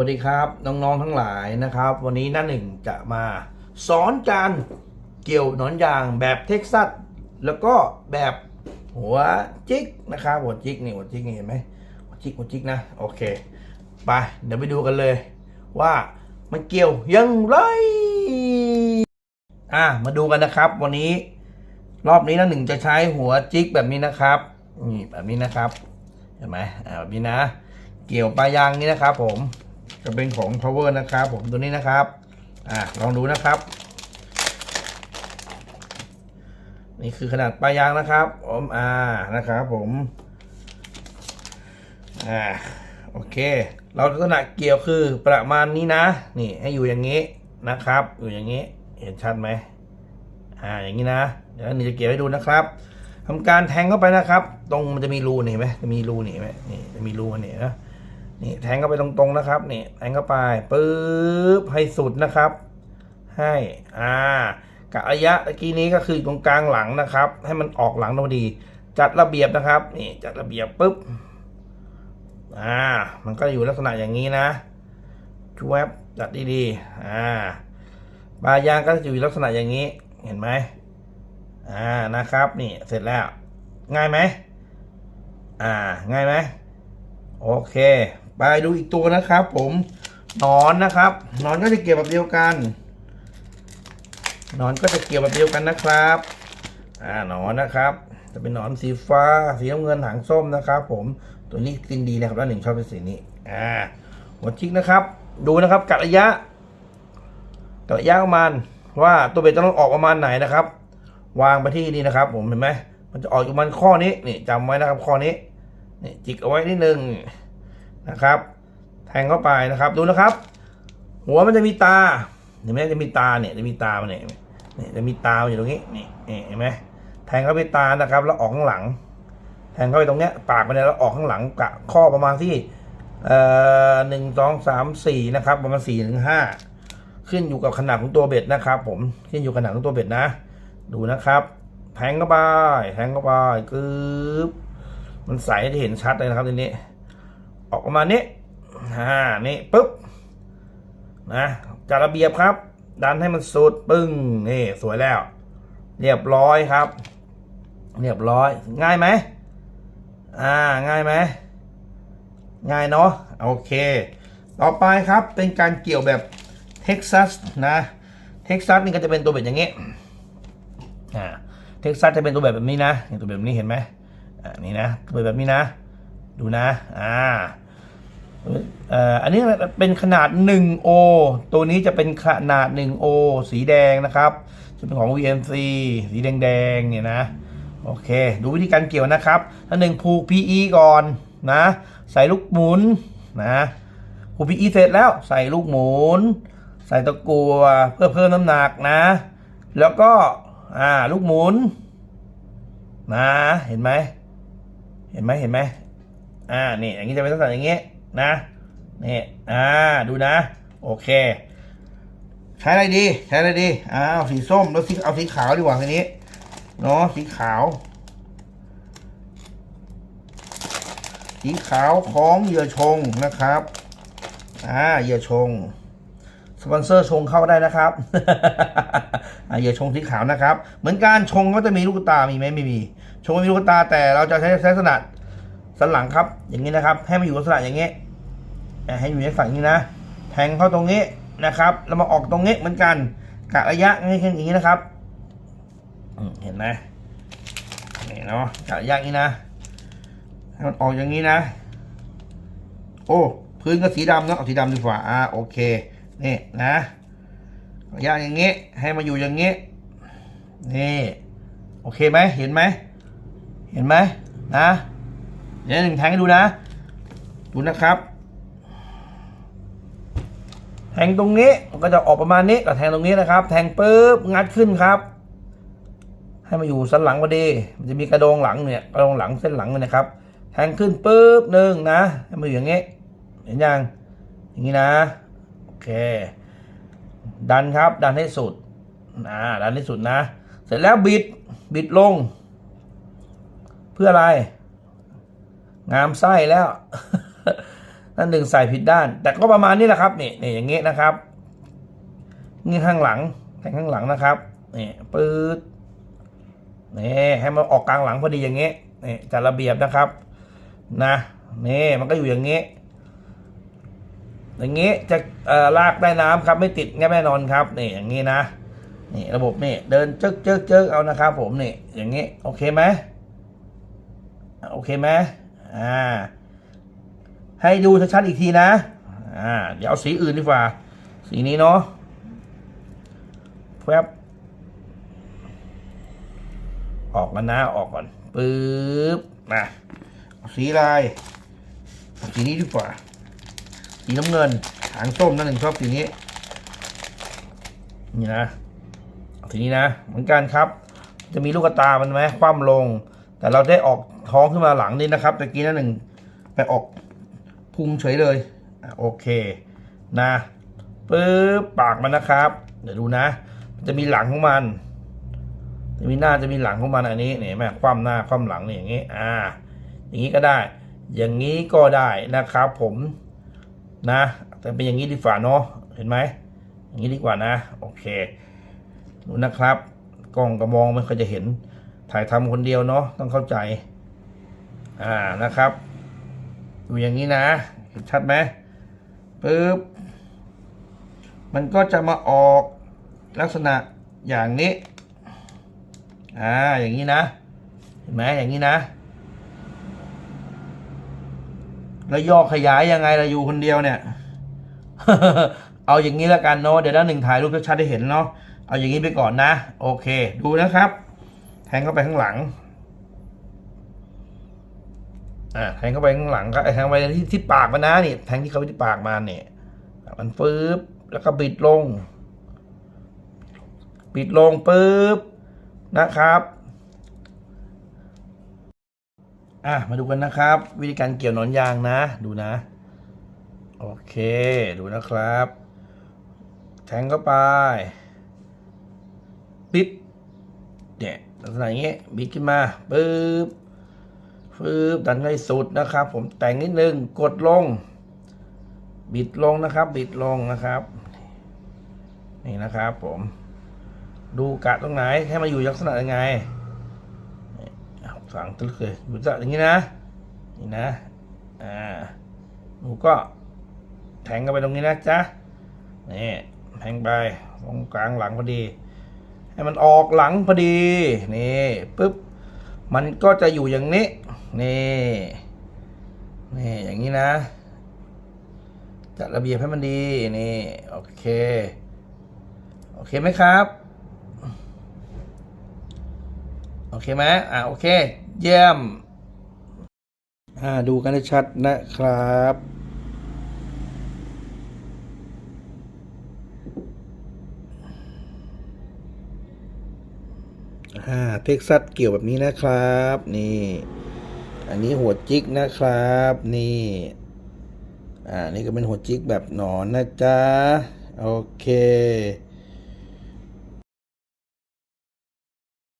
สวัสดีครับ น้อง ๆ ทั้งหลายนะครับ วันนี้หน้าหนึ่งจะมาสอนการเกี่ยวหนอนยางแบบเท็กซัสแล้วก็แบบหัวจิกนะครับหัวจิกนี่หัวจิกนี่เห็นไหมหัวจิกหัวจิกนะโอเคไปเดี๋ยวไปดูกันเลย ว่ามันเกี่ยวยังไรอะมาดูกันนะครับ วันนี้รอบนี้หน้าหนึ่งจะใช้หัวจิกแบบนี้นะครับนี่แบบนี้นะครับเห็นไหมอ่าแบบนี้นะ เกี่ยวปลายางนี้นะครับผม จะเป็นของ power นะครับ ผมตัวนี้นะครับ อ่าลองดูนะครับ นี่คือขนาดปลายยางนะครับผมอ่านะครับผมอ่าโอเค เราลักษณะเกี่ยวคือประมาณนี้นะ นี่ให้อยู่อย่างนี้นะครับ อยู่อย่างนี้เห็นชัดไหมอ่าอย่างนี้นะเดี๋ยวนี่จะเกี่ยวให้ดูนะครับทำการแทงเข้าไปนะครับ ตรงมันจะมีรูนี่ไหมจะมีรูนี่ไหมนี่จะมีรูนี่นะ นี่แทงเข้าไปตรงๆนะครับนี่แทงเข้าไปปึ๊บให้สุดนะครับ ให้อ่ากะระยะตะกี้นี้ก็คือตรงกลางหลังนะครับ ให้มันออกหลังพอดี จัดระเบียบนะครับนี่จัดระเบียบปุ๊บอ่า มันก็อยู่ลักษณะอย่างนี้นะชวบจัดดีๆอ่าปลายางก็จะอยู่ลักษณะอย่างนี้ เห็นไหมอ่านะครับ นี่เสร็จแล้ว ง่ายไหมอ่า ง่ายไหมโอเค ไปดูอีกตัวนะครับ ผมนอนนะครับนอนก็จะเกี่ยวแบบเดียวกันนอนก็จะเกี่ยวแบบเดียวกันนะครับอ่านอนนะครับ จะเป็นนอนสีฟ้าสีน้ำเงินหางส้มนะครับ ผมตัวนี้กินดีนะครับด้านหนึ่งชอบเป็นสีนี้อ่าหัวชิกนะครับ ดูนะครับกัดระยะกัดระยะประมาณว่าตัวเบ็ดจะต้องออกประมาณไหนนะครับ วางไปที่นี่นะครับ ผมเห็นไหมมันจะออกอยู่ประมาณข้อนี้นี่จำไว้นะครับ ข้อนี้นี่จิกเอาไว้นิดนึง นะครับ แทงเข้าไปนะครับ ดูนะครับ หัวมันจะมีตาเห็นไหมจะมีตาเนี่ยจะมีตามันเนี่ยนี่จะมีตาอยู่ตรงนี้นี่เห็นไหมแทงเข้าไปตานะครับ แล้วออกข้างหลัง แทงเข้าไปตรงเนี้ยปากมันเนี่ยแล้วออกข้างหลังกะข้อประมาณที่เอ่อหนึ่งสองสามสี่นะครับ ประมาณสี่ถึงห้าขึ้นอยู่กับขนาดของตัวเบ็ดนะครับ ผมขึ้นอยู่กับขนาดของตัวเบ็ดนะ ดูนะครับแทงเข้าไปแทงเข้าไปกึ๊บมันใสจะเห็นชัดเลยนะครับทีนี้ ออกประมาณนี้อ่านี่ปุ๊บนะจัดระเบียบครับ ดันให้มันสุดปึ้งนี่สวยแล้ว เรียบร้อยครับ เรียบร้อย ง่ายไหมอ่าง่ายไหมง่ายเนาะโอเค ต่อไปครับเป็นการเกี่ยวแบบเท็กซัสนะเท็กซัสนี่ก็จะเป็นตัวแบบอย่างนี้อ่าเท็กซัสจะเป็นตัวแบบแบบนี้นะตัวแบบนี้เห็นไหมอ่านี่นะเปิดแบบนี้นะ ดูนะ อ่าอันนี้เป็นขนาด 1O ตัวนี้จะเป็นขนาด 1O สีแดงนะครับ จะเป็นของ VMC สีแดงๆเนี่ยนะ โอเค ดูวิธีการเกี่ยวนะครับถ้าหนึ่งผูก PE ก่อนนะ ใส่ลูกหมุนนะผูก PE เสร็จแล้วใส่ลูกหมุน ใส่ตะกัวเพื่อเพิ่มน้ำหนักนะ แล้วก็อ่าลูกหมุนนะเห็นไหมเห็นไหมเห็นไหม อ่านี่อย่างนี้จะเป็นลักษณะอย่างนี้นะนี่อ่าดูนะ โอเค ใช้อะไรดี ใช้อะไรดีอ้าวสีส้มแล้วสีเอาสีขาวดีกว่าทีนี้เนาะสีขาว สีขาวของเหยื่อชงนะครับอ่าเหยื่อชงสปอนเซอร์ชงเข้าได้นะครับอ่าเหยื่อชงสีขาวนะครับ เหมือนการชงก็จะมีลูกตา มีไหมไม่มี ชงไม่มีลูกตาแต่เราจะใช้ลักษณะ สันหลังครับ อย่างนี้นะครับ ให้มันอยู่ลักษณะอย่างนี้ให้อยู่ในฝั่งนี้นะ แทงเข้าตรงนี้นะครับ แล้วมาออกตรงนี้เหมือนกันกะระยะง่ายๆอย่างนี้นะครับเห็นไหมนี่เนาะกะระยะนี้นะให้มันออกอย่างนี้นะ โอ้พื้นก็สีดำเนาะเอาสีดำดีกว่าอ่าโอเคนี่นะระยะอย่างนี้ให้มาอยู่อย่างนี้นี่โอเคไหมเห็นไหมเห็นไหมนะ เดี๋ยวหนึ่งแทงให้ดูนะ ดูนะครับ แทงตรงนี้มันก็จะออกประมาณนี้ก็แทงตรงนี้นะครับ แทงปุ๊บงัดขึ้นครับ ให้มาอยู่สันหลังพอดีมันจะมีกระโดงหลังเนี่ยกระโดงหลังเส้นหลังเนี่ยนะครับ แทงขึ้นปุ๊บหนึ่งนะให้มาอยู่อย่างนี้เห็นยังอย่างนี้นะโอเค ดันครับดันให้สุดอ่าดันให้สุดนะ เสร็จแล้วบิดบิดลง เพื่ออะไร งามไส้แล้วด้านหนึ่งใส่ผิดด้าน แต่ก็ประมาณนี้แหละครับนี่นี่อย่างเงี้ยนะครับนี่ข้างหลังแทงข้างหลังนะครับนี่ปื๊ดนี่ให้มันออกกลางหลังพอดีอย่างเงี้ยนี่จัดระเบียบนะครับ นะนี่มันก็อยู่อย่างเงี้ยอย่างเงี้ยจะเอ่อลากได้น้ำครับ ไม่ติดแน่นอนครับนี่อย่างงี้นะนี่ระบบนี่เดินเจิกเจิกเจิกเอานะครับ ผมนี่อย่างเงี้ยโอเคไหมโอเคไหม อ่าให้ดูชัดๆอีกทีนะอ่าเดี๋ยวเอาสีอื่นดีกว่า สีนี้เนาะแฟบออกกันนะออกก่อนปึ๊บมาสีอะไรเอาสีนี้ดีกว่า สีน้ำเงินหางส้มนั่นหนึ่งชอบสีนี้นี่นะสีนี้นะ เหมือนกันครับ จะมีลูกตามันไหมคว่ำลง แต่เราได้ออก ท้องขึ้นมาหลังนี่นะครับตะกี้นั่นหนึ่งไปออกพุงเฉยเลยโอเคนะปึ๊บปากมันนะครับ เดี๋ยวดูนะ จะมีหลังของมัน จะมีหน้าจะมีหลังของมันอันนี้เนี่ยแม่คว่ำหน้าคว่ำหลังเนี่ยอย่างนี้ อ่า อย่างนี้ก็ได้ อย่างนี้ก็ได้นะครับ ผมนะ แต่เป็นอย่างนี้ดีกว่าเนาะเห็นไหมอย่างนี้ดีกว่านะ โอเคดูนะครับ กล้องกระมองไม่ค่อยจะเห็นถ่ายทำคนเดียวเนาะต้องเข้าใจ อ่านะครับ ดูอย่างนี้นะ เห็นชัดไหมปึ๊บ มันก็จะมาออกลักษณะอย่างนี้ อ่า อย่างนี้นะ เห็นไหมอย่างนี้นะ แล้วย่อขยายยังไงเราอยู่คนเดียวเนี่ย เอาอย่างนี้แล้วกันเนาะ เดี๋ยวด้านหนึ่งถ่ายรูปชัดๆให้เห็นเนาะ เอาอย่างนี้ไปก่อนนะ โอเค ดูนะครับ แทงเข้าไปข้างหลัง อ่าแทงเข้าไปข้างหลังก็แทงไปที่ที่ปากมันนะนี่แทงที่เขาไปที่ปากมาเนี่ยมันปึ๊บแล้วก็บิดลงปิดลงปึ๊บนะครับอะมาดูกันนะครับ วิธีการเกี่ยวหนอนยางนะ ดูนะ โอเค ดูนะครับ แทงเข้าไป ปิดเนี่ยลักษณะอย่างนี้ยบิดขึ้นมาปึ๊บ ปึ๊บดันให้สุดนะครับ ผมแต่งนิดนึงกดลง บิดลงนะครับ บิดลงนะครับ นี่นะครับผมดูกะตรงไหนให้มาอยู่ลักษณะยังไงนี่ฝังตึกเลยอยู่จะอย่างนี้นะนี่นะอ่าหนูก็แทงกันไปตรงนี้นะจ๊ะนี่แทงไปตรงกลางหลังพอดี ให้มันออกหลังพอดีนี่ปุ๊บมันก็จะอยู่อย่างนี้ นี่นี่อย่างนี้นะ จัดระเบียบให้มันดีนี่โอเค โอเคไหมครับ โอเคไหมอ่าโอเค เยี่ยมอ่าดูกันให้ชัดนะครับอ่าเท็กซัสเกี่ยวแบบนี้นะครับ นี่ อันนี้หัวจิกนะครับ นี่ อ่า นี่ก็เป็นหัวจิกแบบหนอนนะจ๊ะ โอเค